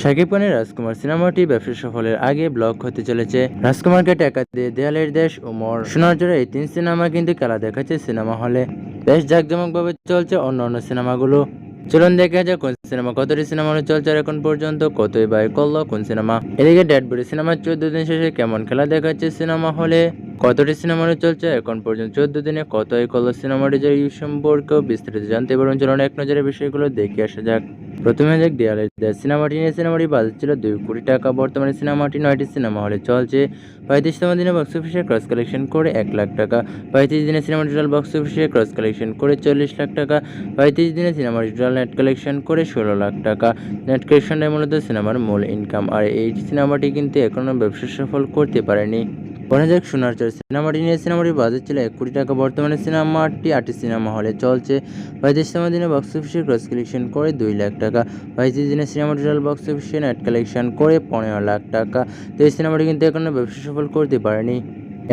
শাকিব খানের, রাজকুমার সিনেমাটি ব্যবসা সফলের আগে ব্লক হতে চলেছে রাজকুমারকে টাকা দিয়ে দেয়ালের দেশ ও মর। সোনার জোড়া এই তিন সিনেমা কিন্তু খেলা দেখাচ্ছে সিনেমা হলে। বেশ জাঁকজমকভাবে চলছে অন্য অন্য সিনেমাগুলো। চলুন দেখা যাক কোন সিনেমা, কতটি সিনেমা হলে, চলছে এখন পর্যন্ত কতই বাই করল কোন সিনেমা। এদিকে ডেড বডি সিনেমার চোদ্দ দিন শেষে কেমন খেলা দেখাচ্ছে সিনেমা হলে? কতটি সিনেমা হলে, চলছে এখন পর্যন্ত চোদ্দ দিনে কতই করল সিনেমাটি যে এই সম্পর্কেও বিস্তারিত জানতে পারুন। চলুন এক নজরে বিষয়গুলো দেখে আসা যাক। প্রথমে দেখ দেশ সিনেমাটি নিয়ে সিনেমাটি বাজেট ছিল দুই কোটি টাকা। বর্তমানে সিনেমাটি নয়টি সিনেমা হলে চলছে। পঁয়ত্রিশতম দিনে বক্স অফিসে ক্রস কালেকশন করে এক লাখ টাকা। পঁয়ত্রিশ দিনে সিনেমাটি টোটাল বক্স অফিসে ক্রস কালেকশন করে চল্লিশ লাখ টাকা। পঁয়ত্রিশ দিনে সিনেমাটি টোটাল নেট কালেকশন করে ষোলো লাখ টাকা। নেট কালেকশনটাই মূলত সিনেমার মূল ইনকাম আর এই সিনেমাটি কিন্তু এখনও ব্যবসা সফল করতে পারেনি। বলা যাক সোনার চর। সিনেমাটি নিয়ে সিনেমাটির বাজেট ছিল এক কোটি টাকা। বর্তমানে সিনেমাটি আটটি সিনেমা হলে চলছে। পঁয়ত্রিশতম দিনে বক্স অফিসে ক্রস কালেকশন করে দুই লাখ টাকা। পঁয়ত্রিশ দিনে সিনেমাটি টোটাল বক্স অফিসে নেট কালেকশন করে পনেরো লাখ টাকা। তো এই সিনেমাটি কিন্তু এখনও ব্যবসা সফল করতে পারেনি।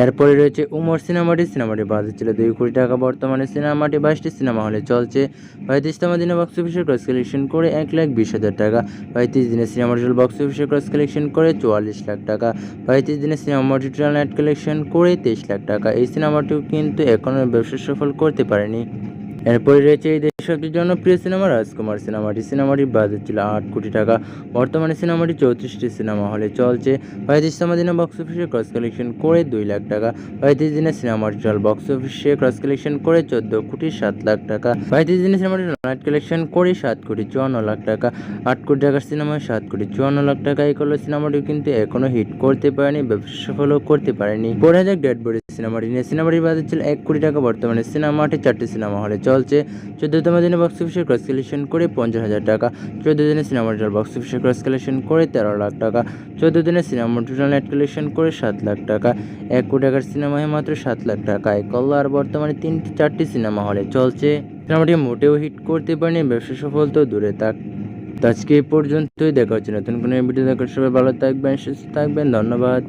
এরপরে রয়েছে উমর সিনেমাটি। সিনেমাটি বাজেট ছিল দুই কোটি টাকা। বর্তমানে সিনেমাটি বাইশটি সিনেমা হলে চলছে। পঁয়ত্রিশতম দিনে বক্স অফিসে ক্রস কালেকশন করে এক লাখ বিশ হাজার টাকা। পঁয়ত্রিশ দিনে সিনেমাটি বক্স অফিসে ক্রস কালেকশন করে চুয়াল্লিশ লাখ টাকা। পঁয়ত্রিশ দিনে সিনেমাটি টোটাল নেট কালেকশন করে তেইশ লাখ টাকা। এই সিনেমাটিও কিন্তু এখনও ব্যবসা সফল করতে পারেনি। এরপরে রয়েছে এই দেশের সবচেয়ে জনপ্রিয় সিনেমা, রাজকুমার সিনেমাটি। সিনেমাটির বাজেট ছিল আট কোটি টাকা। বর্তমানে সিনেমাটি চৌত্রিশটি সিনেমা হলে চলছে। পঁয়ত্রিশতম দিনে বক্স অফিসে ক্রস কালেকশন করে দুই লাখ টাকা। পঁয়ত্রিশ দিনে সিনেমাটি টোটাল বক্স অফিসে ক্রস কালেকশন করে চোদ্দ কোটি সাত লাখ টাকা। পঁয়ত্রিশ দিনে সিনেমাটি নাইট কালেকশন করে সাত কোটি চুয়ান্ন লাখ টাকা। আট কোটি টাকার সিনেমায় সাত কোটি চুয়ান্ন লাখ টাকা। এই করল সিনেমাটি কিন্তু এখনও হিট করতে পারেনি, ব্যবসা সফলও করতে পারেনি। পরে যাক ডেড বডি সিনেমাটি নিয়ে। সিনেমাটির বাজেট ছিল এক কোটি টাকা। বর্তমানে সিনেমাটি চারটি সিনেমা হলে চলছে। চোদ্দতম দিনে বক্স অফিসে ক্রস কালেকশন করে পঞ্চাশ হাজার টাকা। চোদ্দ দিনে সিনেমা টোটাল বক্স অফিসে ক্রস কালেকশন করে তেরো লাখ টাকা। চোদ্দ দিনে সিনেমা টোটাল নেট কালেকশন করে সাত লাখ টাকা। এক কোটি টাকার সিনেমায় মাত্র সাত লাখ টাকা। এক কল্লা আর বর্তমানে তিনটি চারটি সিনেমা হলে চলছে। সিনেমাটি মোটেও হিট করতে পারেনি, ব্যবসা সফল তো দূরে থাক। আজকে এই পর্যন্তই, দেখা হচ্ছে নতুন কোনো ভিডিও দেখার সবাই ভালো থাকবেন, সুস্থ থাকবেন, ধন্যবাদ।